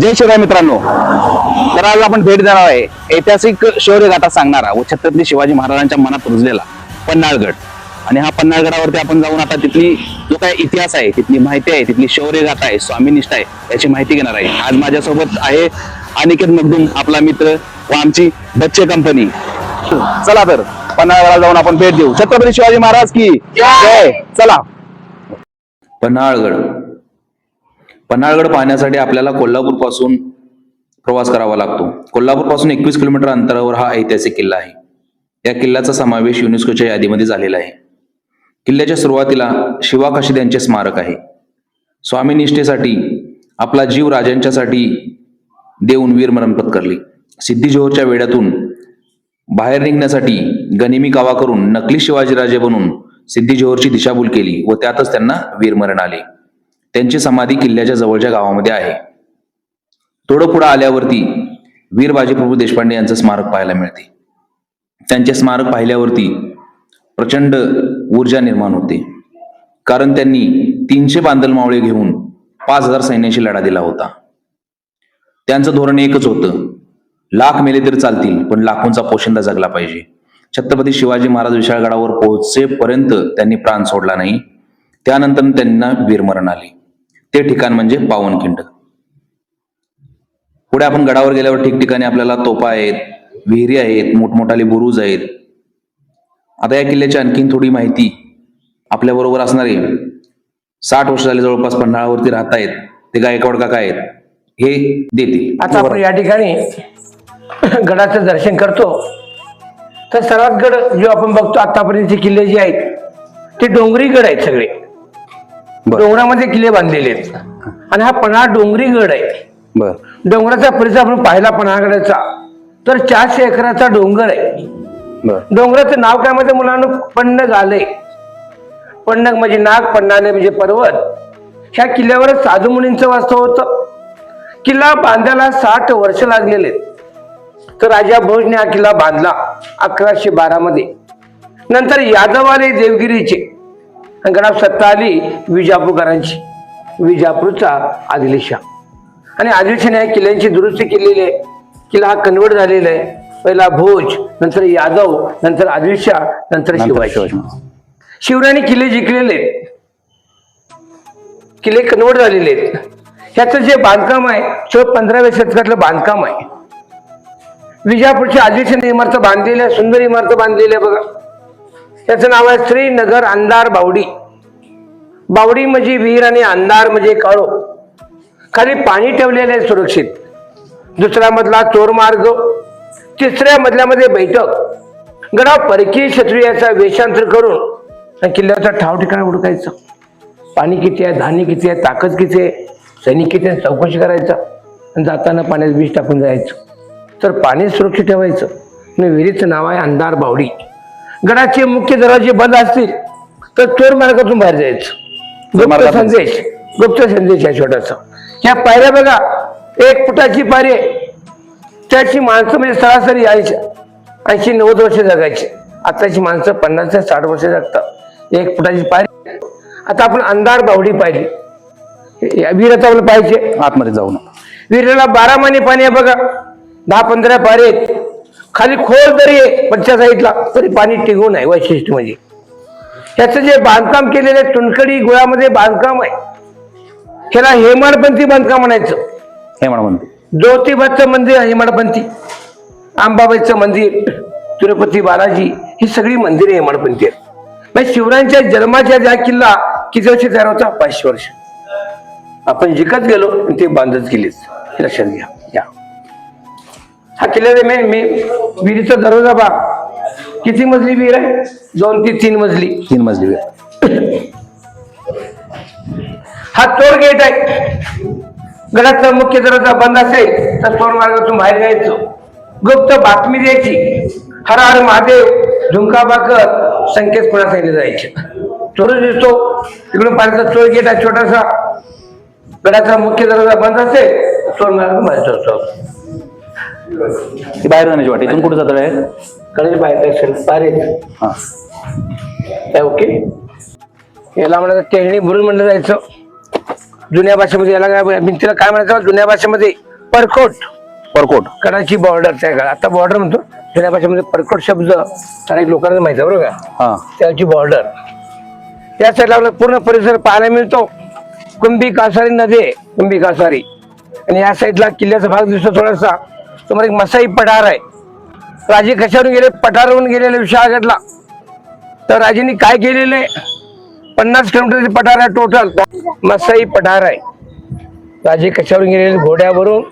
जय शिवराय मित्रांनो. तर आज आपण भेट देणार आहे. ऐतिहासिक शौर्य गाथा सांगणारा व छत्रपती शिवाजी महाराजांच्या मनात रुजलेला पन्हाळगड. आणि हा पन्हाळगडावरती आपण जाऊन आता तिथली जो काय इतिहास आहे तिथली माहिती आहे तिथली शौर्य गाथा आहे स्वामीनिष्ठ आहे याची माहिती घेणार आहे. आज माझ्यासोबत आहे अनिकेत मगदुम आपला मित्र व आमची बच्चे कंपनी चला तर पन्हाळगडाला जाऊन आपण भेट देऊ. छत्रपती शिवाजी महाराज की जय. चला. पन्हाळगड. पन्हाळगड पाहण्यासाठी आपल्याला कोल्हापूरपासून प्रवास करावा लागतो. कोल्हापूरपासून एकवीस किलोमीटर अंतरावर हा ऐतिहासिक किल्ला आहे. या किल्ल्याचा समावेश युनेस्कोच्या यादीमध्ये झालेला आहे. किल्ल्याच्या सुरुवातीला शिवा काशीद यांचे स्मारक आहे. स्वामी निष्ठेसाठी आपला जीव राजांच्यासाठी देऊन वीरमरण पत्करली. सिद्धी जोहरच्या वेड्यातून बाहेर निघण्यासाठी गनिमी कावा करून नकली शिवाजीराजे बनून सिद्धी जोहरची दिशाभूल केली व त्यातच त्यांना वीरमरण आले. त्यांची समाधी किल्ल्याच्या जवळच्या गावामध्ये आहे. थोडं पुढं आल्यावरती वीर बाजीप्रभू देशपांडे यांचं स्मारक पाहायला मिळते. त्यांचे स्मारक पाहिल्यावरती प्रचंड ऊर्जा निर्माण होते. कारण त्यांनी तीनशे बांधल मावळे घेऊन पाच हजार सैन्याशी लढा दिला होता. त्यांचं धोरण एकच होतं. लाख मेले तरी चालतील पण लाखोंचा पोशिंदा जगला पाहिजे. छत्रपती शिवाजी महाराज विशाळगडावर पोहोचेपर्यंत त्यांनी प्राण सोडला नाही. त्यानंतर त्यांना वीरमरण आले. ते ठिकाण म्हणजे पावनखिंड पुढे आपण गडावर गेल्यावर ठिकठिकाणी आपल्याला तोपा आहेत विहिरी आहेत मोठमोठाले बुरुज आहेत. आता या किल्ल्याची आणखीन थोडी माहिती आपल्या बरोबर असणारे साठ वर्ष झाले जवळपास पन्हाळावरती राहतायत ते गायकवाड काका आहेत. हे देतील. आता आपण या ठिकाणी गडाचं दर्शन करतो. तर सर्वात गड जो आपण बघतो आतापर्यंतचे किल्ले जे आहेत ते डोंगरी गड आहेत सगळे. डोंगरामध्ये किल्ले बांधलेले आहेत. आणि हा पन्हाळ डोंगरी गड आहे. बर. डोंगराचा परिसर आपण पाहिला पन्हाळगडाचा तर चारशे एकराचा डोंगर आहे. डोंगराचं नाव काय म्हणजे मुलांना पन्नग आलंय. पन्नग म्हणजे नाग पन्नाले म्हणजे पर्वत. ह्या किल्ल्यावर साधू मुनींचं वास्तव होतं. किल्ला बांधायला साठ वर्ष लागलेले. तर राजा भोजने हा किल्ला बांधला अकराशे बारा मध्ये. नंतर यादव आले देवगिरीचे. आणि गडावर सत्ता आली विजापूरकरांची विजापूरचा आदिलशाह. आणि आदिलशाने या किल्ल्यांची दुरुस्ती केलेली आहे. किल्ला हा कन्वर्ट झालेला आहे. पहिला भोज नंतर यादव नंतर आदिलशाह नंतर महाराज. शिवरायांनी किल्ले जिंकलेले आहेत. किल्ले कन्वर्ट झालेले आहेत. ह्याचं जे बांधकाम आहे ते पंधराव्या शतकातलं बांधकाम आहे. विजापूरच्या आदिलशाने इमारत बांधलेल्या आहे, सुंदर इमारत बांधलेल्या आहे बघा. त्याचं नाव आहे श्रीनगर अंधार बावडी. बावडी म्हणजे विहीर आणि अंधार म्हणजे काळो. खाली पाणी ठेवलेलं आहे सुरक्षित. दुसरा मधला चोर मार्ग तिसऱ्या मधल्यामध्ये बैठक. गडा परकीय क्षत्रियाचा वेषांतर करून किल्ल्याचा ठाव ठिकाण उडकायचं. पाणी किती आहे धान्य किती आहे ताकद किती आहे सैनिक किती आहे चौकशी करायचा. आणि जाताना पाण्यात बीज टाकून जायचं. तर पाणी सुरक्षित ठेवायचं. आणि विहिरीचं नाव आहे अंधार बावडी. गडाचे मुख्य दरवाजे बंद असतील तर चोर मार्गातून बाहेर जायचं. गुप्त. संदेश गुप्त संदेश आहे छोटासा. ह्या पायऱ्या बघा एक फुटाची पायरी. त्याची माणसं म्हणजे सरासरी ऐंशी ऐंशी नव्वद वर्ष जगायची. आताची माणसं पन्नास ते साठ वर्ष जगतात. एक फुटाची पायरी आता आपण अंधार बावडी पाहिली. आपलं पाहिजे. आतमध्ये जाऊ नका. विहिरीला बारा महिने पाणी आहे बघा. दहा पंधरा पारे आहेत. खाली खोल तरी आहे साईडला तरी पाणी टिकून आहे वैशिष्ट्य म्हणजे ह्याचं जे बांधकाम केलेलं आहे तुणकडी गुळामध्ये बांधकाम आहे. ह्याला हेमाडपंथी बांधकाम म्हणायचं. हे म्हणा म्हणते ज्योतिबाचं मंदिर हेमाडपंथी. अंबाबाईचं मंदिर तिरुपती बालाजी ही सगळी मंदिरे हेमाडपंथी आहेत. म्हणजे शिवरायांच्या जन्माच्या ज्या किल्ला किती वर्ष तयार होता पाचशे वर्ष. आपण जिकत गेलो ते बांधत गेलेच लक्षात घ्या. या. हा किल्ल्याचा मेन मे विहिरीचा दरवाजा बा किती मजली विहीर आहे? दोन ते तीन मजली. तीन मजली विहीर. हा चोर गेट आहे. गडाचा मुख्य दरवाजा बंद असेल तर चोर मार्गातून बाहेर जायचं. गुप्त बातमी द्यायची. हर हर महादेव झुंका बाकर संकेत सांगितले जायचे? चोर दिसतो. तिकडून पाण्याचा चोर गेट आहे छोटासा. गडाचा मुख्य दरवाजा बंद असेल चोर मार्ग बाहेर जातो ती बाहेर जाण्याची वाट इथून कुठे जात आहे कडे बाहेर असेल पारे. हा. काय ओके? याला म्हणायचं टेहणी भरून म्हणलं जायचं. जुन्या भाषेमध्ये याला काय भिंतीला काय म्हणायचं? जुन्या भाषेमध्ये परकोट. परकोट. कडाची बॉर्डर त्या काळात. आता बॉर्डर म्हणतो. जुन्या भाषेमध्ये परकोट शब्द काही लोकांना माहिती आहे बरोबर का? हा. त्याची बॉर्डर त्या साईडला आपला पूर्ण परिसर पाहायला मिळतो. कुंभी कासारी नदी कुंभी कासारी. आणि या साईडला किल्ल्याचा भाग दिसतो थोडासा. तुम्हाला एक मसाई पठार आहे. राजे कशावरून गेले? पठारावरून गेलेले विशाळगडला. तर राजेंनी काय केलेले पन्नास किलोमीटरचे पठार आहे टोटल मसाई पठार आहे. राजे कशावरून गेलेले? घोड्यावरून.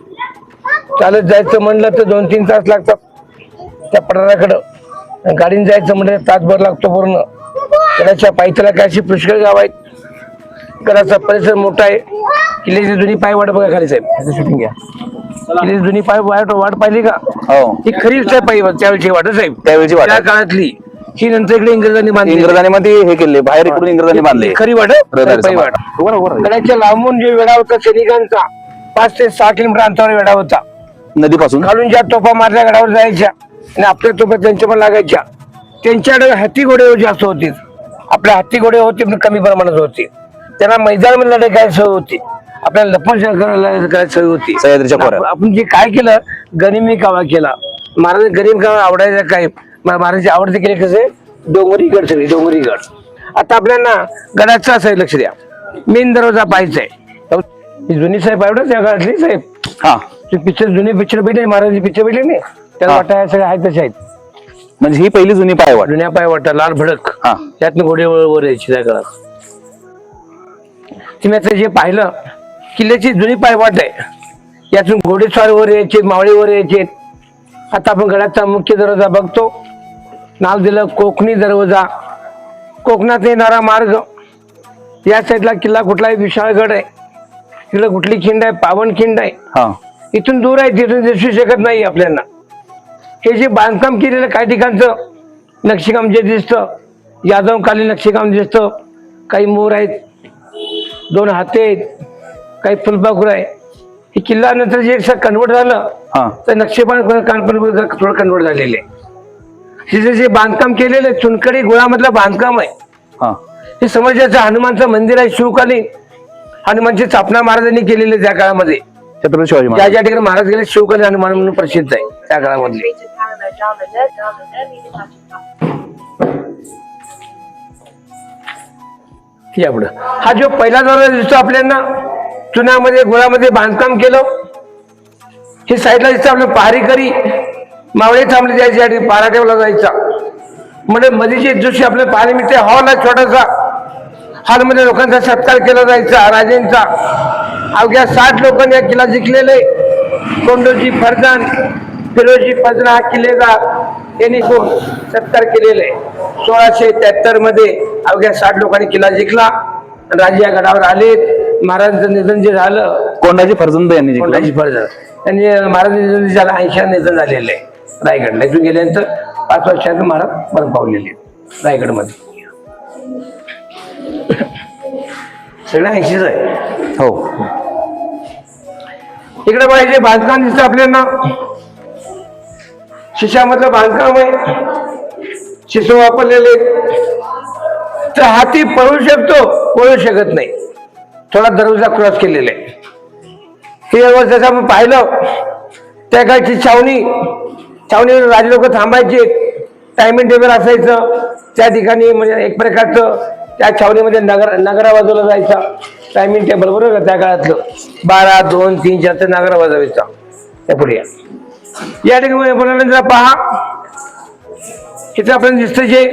चालत जायचं म्हणलं तर दोन तीन तास लागतात त्या पठाराकडं. गाडीने जायचं म्हणलं तासभर लागतो पूर्ण. गडाच्या पायथ्याला काय अशी पुष्कळ गाव आहेत. गडाचा परिसर मोठा आहे. किल्ल्याची जुनी पाय वाट बघा खाली साहेब. शूटिंग घ्या. जुनी पाय वाट वाट पाहिली का? हो. ही खरीच आहे पायी त्यावेळची वाट साहेब. त्यावेळची वाट त्या. काळातली. ही नंतर इकडे इंग्रजांनी बांधली. इंग्रजांनी मध्ये हे केले. बाहेर इकडून इंग्रजांनी बांधले. खरी वाट पायी. गडाच्या लांबून जे वेढा होता सैनिकांचा पाच ते सहा किलोमीटर अंतरावर वेढा होता. नदीपासून? खालून ज्या तोफा मारल्या गडावर जायच्या. आणि आपल्या तोफा त्यांच्या पण लागायच्या. त्यांच्याकडे हत्ती घोडे जास्त होते. आपल्या हत्ती घोडे होते पण कमी प्रमाणात होते. त्यांना मैदान लढाई काय सवय होती. आपल्याला लपन करायला करायची सवय होती. सह्याद्रीच्या खोऱ्यात. आपण जे काय केलं गनिमी कावा केला. महाराज गरीब कावा आवडायचं काय मा- महाराजांची आवडते केले कसे डोंगरी गड सगळी डोंगरी गड आता आपल्याला गडाचं असं लक्ष द्या. मेन दरवाजा पाहायचा आहे. ही जुनी साहेब आवडत त्या काळातली साहेब. हा. पिक्चर जुने पिक्चर भेटले महाराज पिक्चर भेटले नाही. त्याला हा. वाटा सगळे आहेत तसे आहेत. म्हणजे ही पहिली जुनी पायवाट. जुन्या पाय वाटा लाल भडक. हा. त्यातनं घोडे वर वर यायची त्या काळात तुम्ही आता जे पाहिलं किल्ल्याची जुनी पायवाट आहे. यातून घोडेस्वार वर यायचे मावळे वर यायचे. आता आपण गडाचा मुख्य दरवाजा बघतो. नाव दिलं कोकणी दरवाजा. कोकणात येणारा मार्ग. या साईडला किल्ला कुठलाही विशाळगड आहे. तिकडे कुठली खिंड आहे? पावन खिंड आहे. हा. इथून दूर आहे तिथून दिसू शकत नाही आपल्याला. हे जे बांधकाम केलेलं काही ठिकाणचं नक्षीकाम जे दिसतं यादवकालीन नक्षीकाम दिसतं. काही मोर आहेत दोन हाते आहेत. काही फुलपाखरू आहे. हे किल्ला नंतर जे कन्वर्ट झालं हा. तर नक्षीपान कानपण थोडं कन्वर्ट झालेले. तिथे जे बांधकाम केलेलं आहे चुनखडी गुळामधलं बांधकाम आहे. हा. हे समजायचं हनुमानचं मंदिर आहे शिवकालीन. हनुमानची स्थापना महाराजांनी केलेली त्या काळामध्ये. छत्रपती शिवाजी ज्या महाराज. ज्या ठिकाणी महाराज गेले शिवकालीन हनुमान म्हणून प्रसिद्ध आहे त्या काळामधले. या पुढं. हा जो पहिला दरवाजा दिसतो आपल्याला चुन्यामध्ये गुळामध्ये बांधकाम केलं. हे साईडला दिसतं आपलं पहारीकरी मावळे थांबले जायचे या पारा ठेवला जायचा. म्हणजे मधीचे जोशी आपले पाणी मिळते हॉल आहे छोटासा हॉलमध्ये लोकांचा सत्कार केला जायचा राजेंचा. अवघ्या साठ लोकांनी हा किल्ला जिंकलेले कोंडोजी फरजान फिरोजी फजना हा किल्लेदार यांनी कोण सत्कार केलेले सोळाशे त्र्याहत्तरमध्ये अवघ्या साठ लोकांनी किल्ला जिंकला राजे या गडावर आले महाराजांचं निधन जे झालं कोंडाजी फरजंद यांनी जिंकलं. कोंडाजी त्यांनी महाराज निधन झालं ऐंशी निधन झालेलं आहे. रायगडला. इथून गेल्यानंतर पाच वर्षात महाराज परत पावलेले आहेत रायगडमध्ये. सगळं ऐंशीच आहे. हो. इकडे पाहिजे बांधकाम दिसतं आपल्याला. शिशामधलं बांधकाम आहे. शिसो वापरलेले तर हाती पळू शकतो पळू शकत नाही. थोडा दरवाजा क्रॉस केलेला आहे. हे जसं आपण पाहिलं त्या काळची छावणी छावणीवर राजे लोक थांबायचे टायमिंग टेबल असायचं त्या ठिकाणी म्हणजे एक प्रकारचं त्या छावणीमध्ये नगर नगरा बाजूला जायचा टायमिंग टेबल बरोबर का? त्या काळातलं. बारा दोन तीन चार ते नगरा वाजवायचा. त्या पुढे या. ठिकाणी आपण जरा पहा. इथे आपल्याला दिसतं जे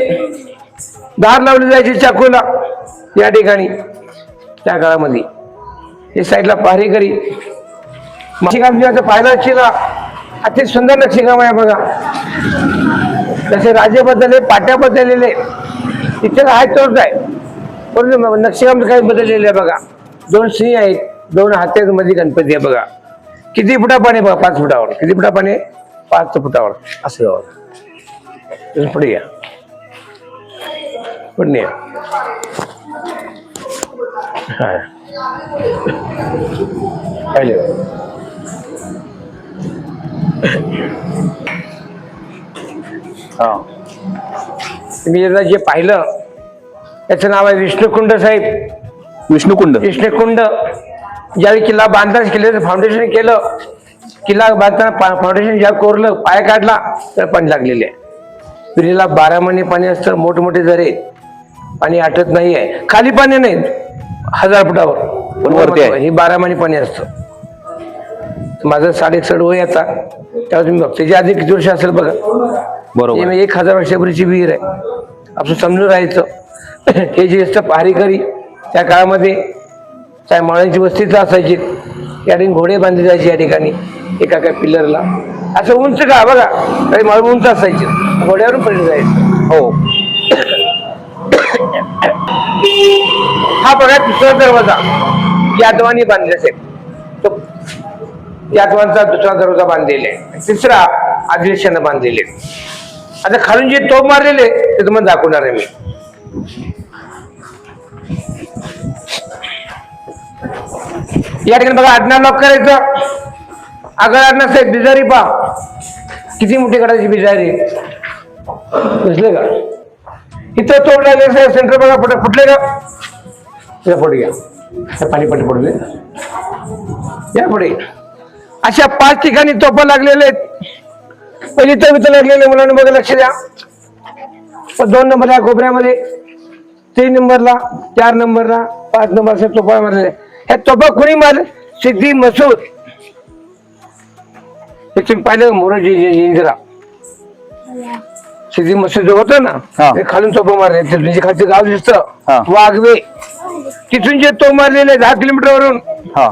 दार लावले जायचे चाकूला. या ठिकाणी. त्या काळामध्ये. हे साईडला पहारेकरी नक्षीकाम जे आता पाहिलं अति सुंदर नक्षीकाम आहे बघा. तसे राजे बदलले पाट्या बदललेले. तिथे आहे तोच आहे. परंतु नक्षीकाम काही बदललेले आहे बघा. दोन सिंह आहेत दोन हात्यात गणपती आहे बघा. किती फुटा पाणी बघा पाच फुटावर. किती फुटा पाणी पाच फुटावर. असं पुढे या. पुढे या. पाहिले. हा. मी एकदा जे पाहिलं त्याचं नाव आहे विष्णुकुंड साहेब. विष्णुकुंड. विष्णुकुंड. ज्यावेळी किल्ला बांधताच केलं फाउंडेशन केलं किल्ला बांधताना फाउंडेशन ज्या कोरलं पाय काढला तर पाणी लागलेले आहे. विहिरीला बारा महिने पाणी असतं मोठमोठे झरे. पाणी आटत नाही आहे खाली पाणी नाही हजार फुटावर. पण वरती आहे. हे बारा महिने पाणी असतं. माझं साडेसड वय आता. तेव्हा तुम्ही बघ त्याच्या आधी किती वर्ष असेल बघा. बरोबर. एक हजार वर्षापूर्वीची विहीर आहे. आपण समजून राहायचं. हे जे असतं पहारेकरी त्या काळामध्ये त्या माळ्यांची वस्तीच असायची. या ठिकाणी घोडे बांधले जायचे या ठिकाणी. एका एका पिल्लरला असं उंच का? बघा. काही माळ उंच असायचे. घोड्यावरून पडले जायचं. हो. हा बघा दुसरा दरवाजा. यादवानी बांधले असेल तो यादवांचा दुसरा दरवाजा बांधलेला आहे. तिसरा आदिलशानं बांधलेले आता खालून जे तोप मारलेले ते तुम्हाला दाखवणार आहे मी. या ठिकाणी बघा आडनाव लॉक करायचं. अगर आडनाव साहेब बिजारी पा किती मोठी काढायची बिजारी. दिसले का? इथं तोड लागले साहेब सेंटर बघा पुढे फुटले का? या पुढे घ्या हे पाणी पाणी पडले या पुढे अशा पाच ठिकाणी तोपा लागलेले आहेत पहिली इथं लागलेले मुलांनी बघा लक्ष द्या दोन नंबरला कोपऱ्यामध्ये तीन नंबरला चार नंबरला पाच नंबरच्या तोपा मारलेले ह्या तोपा कोणी मारले सिद्धी मसूद हे तुम्ही पाहिलं मोरजी इंदिरा सिद्धी मसूद जो होतं ना. ते खालून तोपा मारले खालचं गाव. दिसतं वाघवे तिथून जे तो मारलेले दहा किलोमीटरवरून. हा.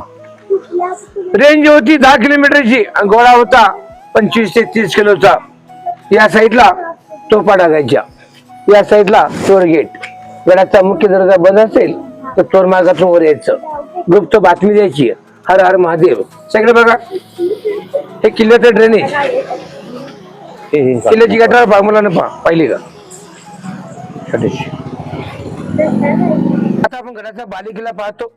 रेंज होती दहा किलोमीटरची आणि गोळा होता पंचवीस ते तीस किलोचा. या साईडला तोफा टाकायच्या या साईडला चोर गेट. गडाचा मुख्य दरवाजा बंद असेल तर चोर मार्गातून वर यायचं. गुप्त बातमी द्यायची. हर हर महादेव. सगळे बघा. हे किल्ल्याचं ड्रेनेज किल्ल्याची गटार पहा मुलांना पहा. पाहिली का? आता आपण गडाच्या बालिकेला पाहतो.